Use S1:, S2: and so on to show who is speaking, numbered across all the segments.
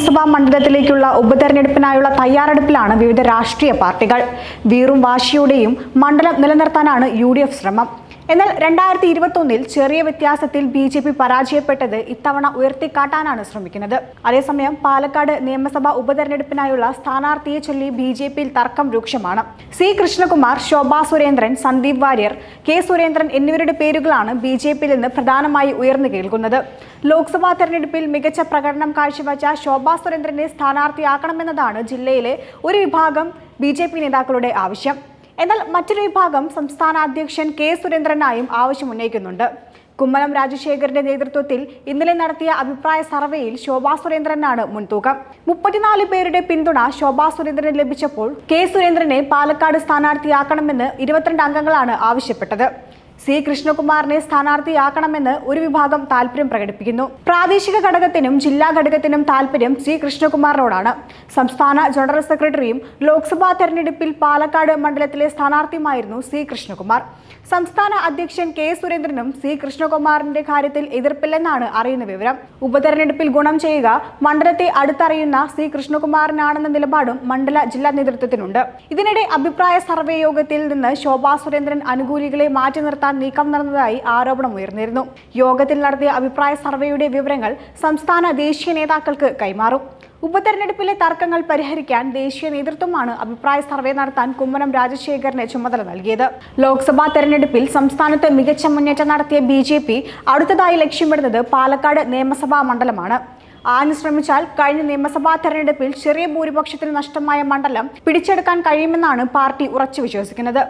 S1: നിയമസഭാ മണ്ഡലത്തിലേക്കുള്ള ഉപതെരഞ്ഞെടുപ്പിനായുള്ള തയ്യാറെടുപ്പിലാണ് വിവിധ രാഷ്ട്രീയ പാർട്ടികൾ. വീറും വാശിയോടെയും മണ്ഡലം നിലനിർത്താനാണ് യു ശ്രമം. എന്നാൽ രണ്ടായിരത്തി ഇരുപത്തൊന്നിൽ ചെറിയ വ്യത്യാസത്തിൽ ബി ജെ പി പരാജയപ്പെട്ടത് ഇത്തവണ ഉയർത്തിക്കാട്ടാനാണ് ശ്രമിക്കുന്നത്. അതേസമയം പാലക്കാട് നിയമസഭാ ഉപതെരഞ്ഞെടുപ്പിനായുള്ള സ്ഥാനാർത്ഥിയെ ചൊല്ലി ബി ജെ പിയിൽ തർക്കം രൂക്ഷമാണ്. സി കൃഷ്ണകുമാർ ശോഭാ സുരേന്ദ്രൻ സന്ദീപ് വാര്യർ കെ സുരേന്ദ്രൻ എന്നിവരുടെ പേരുകളാണ് ബി ജെ പിയിൽ നിന്ന് പ്രധാനമായി ഉയർന്നു കേൾക്കുന്നത്. ലോക്സഭാ തെരഞ്ഞെടുപ്പിൽ മികച്ച പ്രകടനം കാഴ്ചവെച്ച ശോഭാ സുരേന്ദ്രനെ സ്ഥാനാർത്ഥിയാക്കണമെന്നതാണ് ജില്ലയിലെ ഒരു വിഭാഗം ബി നേതാക്കളുടെ ആവശ്യം. എന്നാൽ മറ്റൊരു വിഭാഗം സംസ്ഥാന അധ്യക്ഷൻ കെ സുരേന്ദ്രനായും ആവശ്യമുന്നയിക്കുന്നുണ്ട്. കുമ്മനം രാജശേഖരന്റെ നേതൃത്വത്തിൽ ഇന്നലെ നടത്തിയ അഭിപ്രായ സർവേയിൽ ശോഭാ സുരേന്ദ്രനാണ് മുൻതൂക്കം. മുപ്പത്തിനാല് പേരുടെ പിന്തുണ ശോഭാ സുരേന്ദ്രന് ലഭിച്ചപ്പോൾ കെ സുരേന്ദ്രനെ പാലക്കാട് സ്ഥാനാർത്ഥിയാക്കണമെന്ന് ഇരുപത്തിരണ്ട് അംഗങ്ങളാണ് ആവശ്യപ്പെട്ടത്. സി കൃഷ്ണകുമാറിനെ സ്ഥാനാർത്ഥിയാക്കണമെന്ന് ഒരു വിഭാഗം താല്പര്യം പ്രകടിപ്പിക്കുന്നു. പ്രാദേശിക ഘടകത്തിനും ജില്ലാ ഘടകത്തിനും താല്പര്യം സി കൃഷ്ണകുമാറിനോടാണ്. സംസ്ഥാന ജനറൽ സെക്രട്ടറിയും ലോക്സഭാ തെരഞ്ഞെടുപ്പിൽ പാലക്കാട് മണ്ഡലത്തിലെ സ്ഥാനാർത്ഥിയുമായിരുന്നു സി കൃഷ്ണകുമാർ. സംസ്ഥാന അധ്യക്ഷൻ കെ സുരേന്ദ്രനും സി കൃഷ്ണകുമാറിന്റെ കാര്യത്തിൽ എതിർപ്പില്ലെന്നാണ് അറിയുന്ന വിവരം. ഉപതെരഞ്ഞെടുപ്പിൽ ഗുണം ചെയ്യുക മണ്ഡലത്തെ അടുത്തറിയുന്ന സി കൃഷ്ണകുമാറിനാണെന്ന നിലപാടും മണ്ഡല ജില്ലാ നേതൃത്വത്തിനുണ്ട്. ഇതിനിടെ അഭിപ്രായ സർവേ യോഗത്തിൽ നിന്ന് ശോഭാ സുരേന്ദ്രൻ അനുകൂലികളെ മാറ്റി നിർത്താൻ നീക്കം നടന്നതായി ആരോപണം ഉയർന്നിരുന്നു. യോഗത്തിൽ നടത്തിയ അഭിപ്രായ സർവേയുടെ വിവരങ്ങൾ സംസ്ഥാന ദേശീയ നേതാക്കൾക്ക് കൈമാറും. ഉപതെരഞ്ഞെടുപ്പിലെ തർക്കങ്ങൾ പരിഹരിക്കാൻ ദേശീയ നേതൃത്വമാണ് അഭിപ്രായ സർവേ നടത്താൻ കുമ്മനം രാജശേഖരന് ചുമതല നൽകിയത്. ലോക്സഭാ തെരഞ്ഞെടുപ്പിൽ സംസ്ഥാനത്ത് മികച്ച മുന്നേറ്റം നടത്തിയ ബി ജെ പി അടുത്തതായി ലക്ഷ്യമിടുന്നത് പാലക്കാട് നിയമസഭാ മണ്ഡലമാണ്. ആഞ്ഞു ശ്രമിച്ചാൽ കഴിഞ്ഞ നിയമസഭാ തെരഞ്ഞെടുപ്പിൽ ചെറിയ ഭൂരിപക്ഷത്തിന് നഷ്ടമായ മണ്ഡലം പിടിച്ചെടുക്കാൻ കഴിയുമെന്നാണ് പാർട്ടി ഉറച്ചു വിശ്വസിക്കുന്നത്.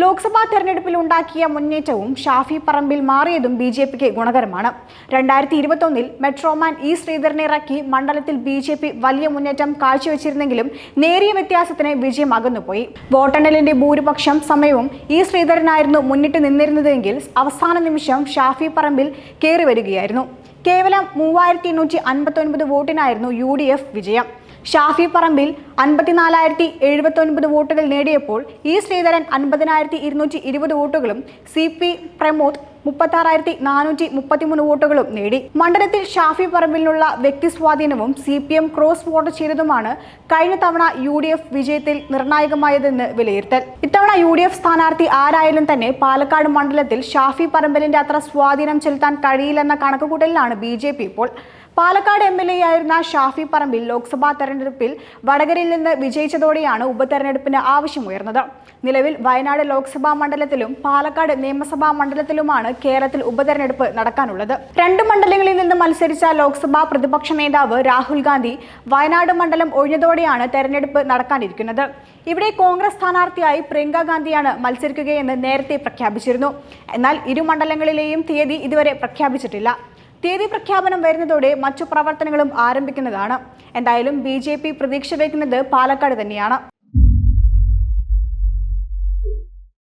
S1: ലോക്സഭാ തെരഞ്ഞെടുപ്പിൽ ഉണ്ടാക്കിയ മുന്നേറ്റവും ഷാഫി പറമ്പിൽ മാറിയതും ബി ജെ പിക്ക് ഗുണകരമാണ്. രണ്ടായിരത്തി ഇരുപത്തൊന്നിൽ മെട്രോമാൻ ഇ ശ്രീധരനെ ഇറക്കി മണ്ഡലത്തിൽ ബി ജെ പി വലിയ മുന്നേറ്റം കാഴ്ചവെച്ചിരുന്നെങ്കിലും നേരിയ വ്യത്യാസത്തിന് വിജയം അകന്നുപോയി വോട്ടെണ്ണലിന്റെ ഭൂരിപക്ഷം സമയവും ഇ ശ്രീധരനായിരുന്നു മുന്നിട്ട് നിന്നിരുന്നതെങ്കിൽ അവസാന നിമിഷം ഷാഫി പറമ്പിൽ കയറി വരികയായിരുന്നു. കേവലം മൂവായിരത്തി എണ്ണൂറ്റി അൻപത്തി ഒൻപത് വോട്ടിനായിരുന്നു യു ഡി എഫ് വിജയം. ഷാഫി പറമ്പിൽ അൻപത്തിനാലായിരത്തി എഴുപത്തി ഒൻപത് വോട്ടുകൾ നേടിയപ്പോൾ ഇ ശ്രീധരൻ അൻപതിനായിരത്തി ഇരുന്നൂറ്റി ഇരുപത് വോട്ടുകളും സി പി പ്രമോദ് മുപ്പത്താറായിരത്തി നാനൂറ്റി മുപ്പത്തിമൂന്ന് വോട്ടുകളും നേടി. മണ്ഡലത്തിൽ ഷാഫി പറമ്പിലുള്ള വ്യക്തി സ്വാധീനവും C P M cross vote ചെയ്തതുമാണ് കഴിഞ്ഞ തവണ യു ഡി എഫ് വിജയത്തിൽ നിർണായകമായതെന്ന് വിലയിരുത്തൽ. ഇത്തവണ യു ഡി എഫ് സ്ഥാനാർത്ഥി ആരായാലും തന്നെ പാലക്കാട് മണ്ഡലത്തിൽ ഷാഫി പറമ്പലിന്റെ അത്ര സ്വാധീനം ചെലുത്താൻ കഴിയില്ലെന്ന കണക്കുകൂട്ടലിലാണ് ബി ജെ പി ഇപ്പോൾ പാലക്കാട് എം എൽ എ ആയിരുന്ന ഷാഫി പറമ്പിൽ ലോക്സഭാ തെരഞ്ഞെടുപ്പിൽ വടകരയിൽ നിന്ന് വിജയിച്ചതോടെയാണ് ഉപതെരഞ്ഞെടുപ്പിന് ആവശ്യമുയർന്നത്. നിലവിൽ വയനാട് ലോക്സഭാ മണ്ഡലത്തിലും പാലക്കാട് നിയമസഭാ മണ്ഡലത്തിലുമാണ് കേരളത്തിൽ ഉപതെരഞ്ഞെടുപ്പ് നടക്കാനുള്ളത്. രണ്ട് മണ്ഡലങ്ങളിൽ നിന്ന് മത്സരിച്ച ലോക്സഭാ പ്രതിപക്ഷ നേതാവ് രാഹുൽ ഗാന്ധി വയനാട് മണ്ഡലം ഒഴിഞ്ഞതോടെയാണ് തെരഞ്ഞെടുപ്പ് നടക്കാനിരിക്കുന്നത്. ഇവിടെ കോൺഗ്രസ് സ്ഥാനാർത്ഥിയായി പ്രിയങ്ക ഗാന്ധിയാണ് മത്സരിക്കുകയെന്ന് നേരത്തെ പ്രഖ്യാപിച്ചിരുന്നു. എന്നാൽ ഇരു മണ്ഡലങ്ങളിലെയും തീയതി ഇതുവരെ പ്രഖ്യാപിച്ചിട്ടില്ല. തീയതി പ്രഖ്യാപനം വരുന്നതോടെ മറ്റു പ്രവർത്തനങ്ങളും ആരംഭിക്കുന്നതാണ്. എന്തായാലും ബി പ്രതീക്ഷ വയ്ക്കുന്നത് പാലക്കാട് തന്നെയാണ്.